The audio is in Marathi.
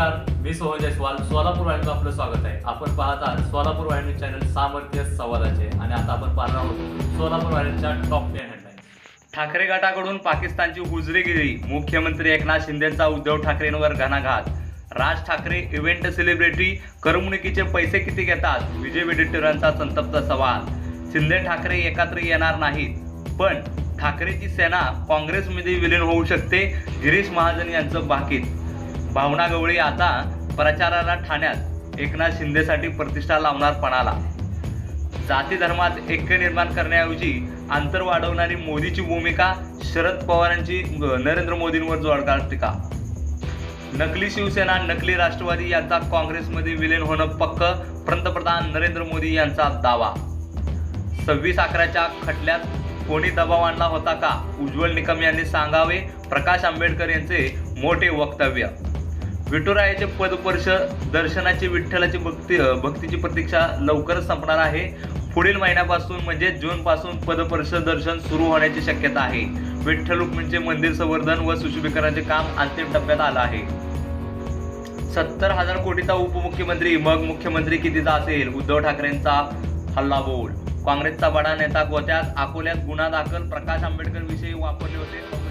मी सोहन जयस्वाल सोलापूर वाहिनीचं आपलं स्वागत आहे. आपण पाहत आहात सोलापूर वाहिनी चॅनल सामर्थ्य संवादाचे आणि आता आपण पाहणार आहोत सोलापूर वाहिनीच्या टॉप टेन हेडलाईन ठाकरे गटाकडून पाकिस्तानची हुजरेगिरी मुख्यमंत्री एकनाथ शिंदेचा उद्धव ठाकरेंवर घणाघात. राज ठाकरे इव्हेंट सेलिब्रिटी करमणुकीचे पैसे किती घेतात? विजय वडेट्टीवारांचा संतप्त सवाल. शिंदे ठाकरे एकत्र येणार नाहीत पण ठाकरेची सेना काँग्रेसमध्ये विलीन होऊ शकते गिरीश महाजन यांचं बाकीत. भावना गवळी आता प्रचाराला ठाण्यात एकनाथ शिंदेसाठी प्रतिष्ठा लावणार पणाला. जाती धर्मात ऐक्य निर्माण करण्याऐवजी अंतर वाढवणारी मोदीची भूमिका शरद पवारांची नरेंद्र मोदींवर जोरदार टीका. नकली शिवसेना नकली राष्ट्रवादी यांचा काँग्रेसमध्ये विलीन होणं पक्क पंतप्रधान नरेंद्र मोदी यांचा दावा. सव्वीस अकराच्या खटल्यात कोणी दबाव आणला होता का? उज्ज्वल निकम यांनी सांगावे प्रकाश आंबेडकर यांचे मोठे वक्तव्य. विठुरायाचे पदपर्श दर्शनाची विठ्ठलाची भक्ती भक्तीची प्रतीक्षा लवकरच संपणार आहे. पुढील महिन्यापासून म्हणजे जून पासून पदपर्श दर्शन सुरू होण्याची शक्यता आहे. विठ्ठल रुक्मिणीचे मंदिर संवर्धन व सुशोभीकरणाचे काम अंतिम टप्प्यात आलं आहे. सत्तर हजार कोटीचा उपमुख्यमंत्री मग मुख्यमंत्री कितीचा असेल? उद्धव ठाकरेंचा हल्ला बोल. काँग्रेसचा बडा नेता गोत्यात अकोल्यात गुन्हा दाखल प्रकाश आंबेडकर विषयी वापरले होते.